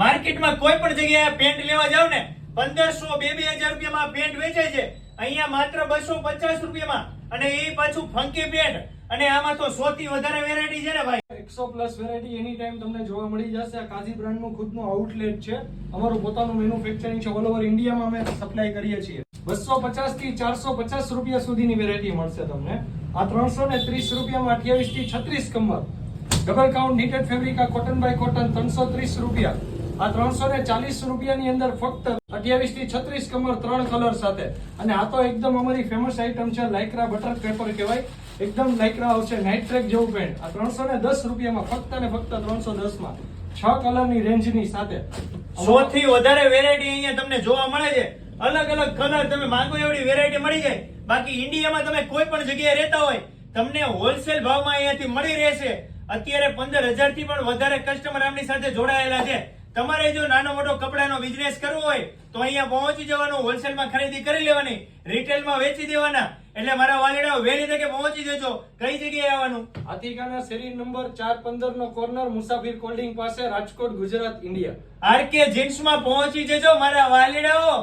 માર્કેટમાં કોઈ પણ જગ્યાએ પેન્ટ લેવા જાવ ને, પંદરસો બે બે હજાર રૂપિયામાં પેન્ટ વેચાય છે. અહીંયા માત્ર બસો પચાસ રૂપિયામાં. અને એ પાછું ફંકી પેન્ટ. અને આમાં તો સૌથી વધારે વેરાયટી છે ને ભાઈ. એકસો પ્લસ વેરાયટી એની ટાઈમ તમને જોવા મળી જશે. આ કાઝી બ્રાન્ડનું ખુદનું આઉટલેટ છે. અમારું પોતાનું મેન્યુફેક્ચરિંગ છે. ઓલ ઓવર ઇન્ડિયામાં અમે સપ્લાય કરીએ છીએ. બસો પચાસથી ચારસો પચાસ રૂપિયા સુધીની વેરાયટી મળશે તમને. આ ત્રણસો ને ત્રીસ રૂપિયામાં અઠ્યાવીસથી છત્રીસ કમર. ડબલ કાઉન્ટ નીટેડ ફેબ્રિક આ કોટન બાય કોટન ત્રણસો ત્રીસ રૂપિયા. આ ત્રણસો ને ચાલીસ રૂપિયાની અંદર ફક્ત અઠ્યાવીસથી છત્રીસ કમર ત્રણ કલર સાથે. અને આ તો એકદમ અમારી ફેમસ આઈટમ છે, લાઇક્રા બટર પેપર કહેવાય. એકદમ લાઇક્રા આવશે નાઇટ ટ્રેક જેવું પેન્ટ આ ત્રણસો ને દસ રૂપિયામાં ફક્ત ને ફક્ત ત્રણસો દસમાં છ કલરની રેન્જની સાથે. સૌથી વધારે વેરાયટી અહીંયા તમને જોવા મળે છે. અલગ અલગ કલર તમે માંગો એવડી વેરાયટી મળી જાય. બાકી ઇન્ડિયામાં તમે કોઈ પણ જગ્યાએ રહેતા હોય, તમને હોલસેલ ભાવમાં અહીંયાથી મળી રહેશે. અત્યારે પંદર હજારથી પણ વધારે કસ્ટમર આમની સાથે જોડાયેલા છે. તમારે જો નાનો મોટો કપડાનો બિઝનેસ કરવો હોય તો અહીંયા પહોંચી જવાનું હોલસેલમાં ખરીદી કરી લેવાની રિટેલમાં વેચી દેવાના. એટલે મારા વાલીડાઓ વહેલી તકે પહોંચી જજો. કઈ જગ્યાએ આવવાનું? આતિકાના શેરી નંબર ચાર પંદર નો કોર્નર મુસાફિર કોલ્ડિંગ પાસે રાજકોટ ગુજરાત ઇન્ડિયા. આરકે જીન્સમાં પહોંચી જજો મારા વાલીડાઓ.